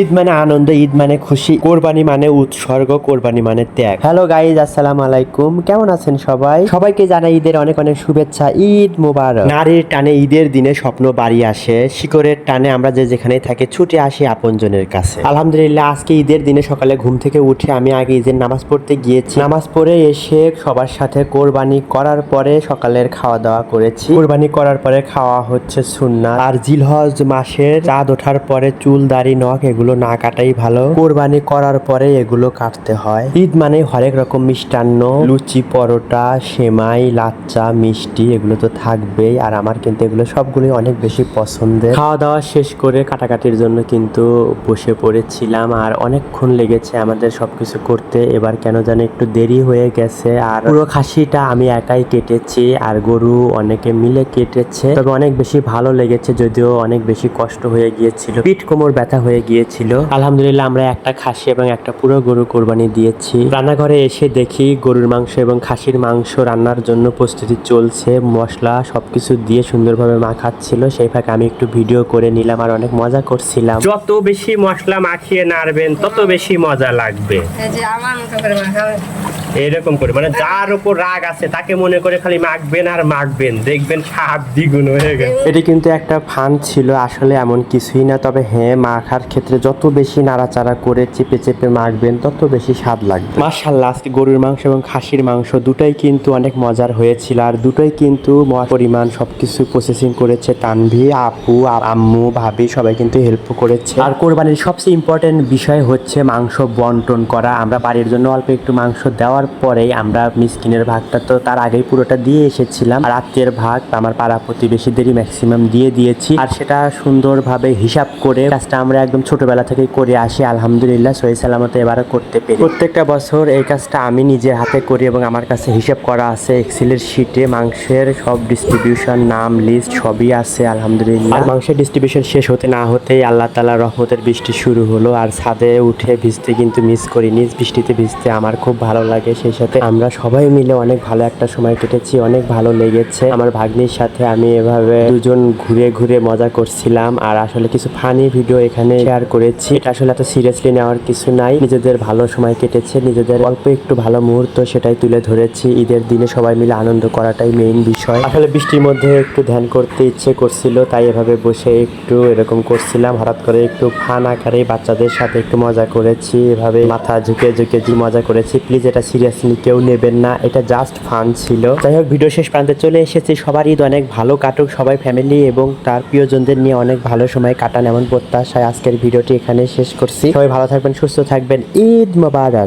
ঈদ মানে আনন্দ, ঈদ মানে খুশি, কোরবানি মানে উৎসর্গ, কোরবানি মানে ত্যাগ। হ্যালো গাইজ আসসালামু আলাইকুম। কেমন আছেন সবাই? সবাইকে জানাই ঈদের অনেক অনেক শুভেচ্ছা। ঈদ মুবারক। নারীর টানে ঈদের দিনে স্বপ্ন বাড়ি আসে শিকরের টানে আমরা যে যেখানেই থাকি ছুটে আসি আপনজনের কাছে। আলহামদুলিল্লাহ, আজকে ঈদের দিনে সকালে ঘুম থেকে উঠে আমি আগে ঈদের নামাজ পড়তে গিয়েছি। নামাজ পড়ে এসে সবার সাথে কোরবানি করার পরে সকালের খাওয়া দাওয়া করেছি। কোরবানি করার পরে খাওয়া হচ্ছে সুন্না আর জিলহজ মাসের চাঁদ ওঠার পরে চুল দাড়ি নখ এগুলো না কাটাই ভালো। কোরবানি করার পরে এগুলো কাটতে হয়। ঈদ মানে হরেক রকম মিষ্টান্ন, লুচি, পরোটা, সেমাই, লাচ্চা, মিষ্টি, এগুলো তো থাকবেই। আর আমার কিন্তু এগুলো সবগুলোই অনেক বেশি পছন্দের। খাওয়া দাওয়া শেষ করে কাটাকাটির জন্য কিন্তু বসে পড়েছিলাম। আর অনেকক্ষণ লেগেছে আমাদের সবকিছু করতে। এবার কেন জানি একটু দেরি হয়ে গেছে। আর পুরো খাসিটা আমি একাই কেটেছি। আর গরু অনেকে মিলে কেটেছে। তবে অনেক বেশি ভালো লেগেছে, যদিও অনেক বেশি কষ্ট হয়ে গিয়েছিল। পিঠ কোমর ব্যথা হয়ে গিয়েছিল। আলহামদুলিল্লাহ আমরা একটা খাসি এবং একটা পুরো গরু কোরবানি দিয়েছি। রান্নাঘরে এসে দেখি গরুর মাংস এবং খাসির মাংস রান্নার জন্য প্রস্তুতি চলছে। মশলা সবকিছু দিয়ে সুন্দরভাবে মাখাচ্ছিল। সেই ফাঁকে আমি একটু ভিডিও করে নিলাম আর অনেক মজা করছিলাম। যত বেশি মশলা মাখিয়ে নাড়বেন তত বেশি মজা লাগবে। আমার মতো করে মাখাবে। এরকম করে। মানে যার উপর রাগ আছে তাকে মনে করে খালি মাখবেন আর মাখবেন। দেখবেন স্বাদ দ্বিগুণ হয়ে গেছে। এটি কিন্তু একটা ফান ছিল আসলে এমন কিছুই না। তবে হ্যাঁ মাখার ক্ষেত্রে যত বেশি নাড়াচাড়া করে চেপে চেপে মাখবেন তত বেশি স্বাদ লাগবে। মার্শাল্লাহ আজকে গরুর মাংস এবং খাসির মাংস দুটোই কিন্তু অনেক মজার হয়েছিল। আর দুটোই কিন্তু পরিমাণ সবকিছু প্রসেসিং করেছে তানভি আপু আর আম্মু ভাবি সবাই কিন্তু হেল্প করেছে। আর কোরবানির সবচেয়ে ইম্পর্টেন্ট বিষয় হচ্ছে মাংস বন্টন করা। আমরা বাড়ির জন্য অল্প একটু মাংস দেওয়ার পরেই আমরা মিসকিনের ভাগটা তো তার আগেই পুরোটা দিয়ে এসেছিলাম। আর আত্মীয়ের ভাগ, আমার পাড়া প্রতিবেশীদেরই ম্যাক্সিমাম দিয়ে দিয়েছি। আর সেটা সুন্দরভাবে হিসাব করে কাজটা আমরা একদম ছোটবেলা থেকেই করে আসি, আলহামদুলিল্লাহ, সহি সালামতে এবারও করতে পেরে। প্রত্যেকটা বছর এই কাজটা আমি নিজের হাতে করি এবং আমার কাছে হিসাব করা আছে এক্সেলের শিটে মাংসের সব ডিস্ট্রিবিউশন নাম লিস্ট সবই আছে, আলহামদুলিল্লাহ। মাংসের ডিস্ট্রিবিউশন শেষ হতে না হতেই আল্লাহ তালা রহমতের বৃষ্টি শুরু হলো। আর ছাদে উঠে ভিজতে কিন্তু মিস করিনি, বৃষ্টিতে ভিজতে আমার খুব ভালো লাগে। সেই সাথে আমরা সবাই মিলে অনেক ভালো একটা সময় কেটেছি, অনেক ভালো লেগেছে। আমার ভাগ্নির সাথে আমি এভাবে দুজন ঘুরে ঘুরে মজা করছিলাম আর আসলে কিছু ফানি ভিডিও এখানে শেয়ার করেছি। এটা আসলে এত সিরিয়াসলি নেওয়ার কিছু নাই। নিজেদের ভালো সময় কেটেছে, নিজেদের অল্প একটু ভালো মুহূর্ত সেটাই তুলে ধরেছি। ঈদের দিনে সবাই মিলে আনন্দ করাটাই মেইন বিষয়। আসলে বৃষ্টির মধ্যে একটু ধ্যান করতে ইচ্ছে করছিল, তাই এভাবে বসে একটু এরকম করছিলাম। হঠাৎ করে একটু ফান আকারে বাচ্চাদের সাথে একটু মজা করেছি। এভাবে মাথা ঝুঁকে ঝুঁকে যে মজা করেছি প্লিজ এটা সিরিয়াসলি কেউ নেবেন না, এটা জাস্ট ফান ছিল। যাই হোক ভিডিও শেষ প্রান্তে চলে এসেছি। সবার ঈদ অনেক ভালো কাটুক, সবাই ফ্যামিলি এবং তার প্রিয়জনদের নিয়ে অনেক ভালো সময় কাটান এমন প্রত্যাশায় আজকের ভিডিওটি এখানে শেষ করছি। সবাই ভালো থাকবেন, সুস্থ থাকবেন। ঈদ মোবারক।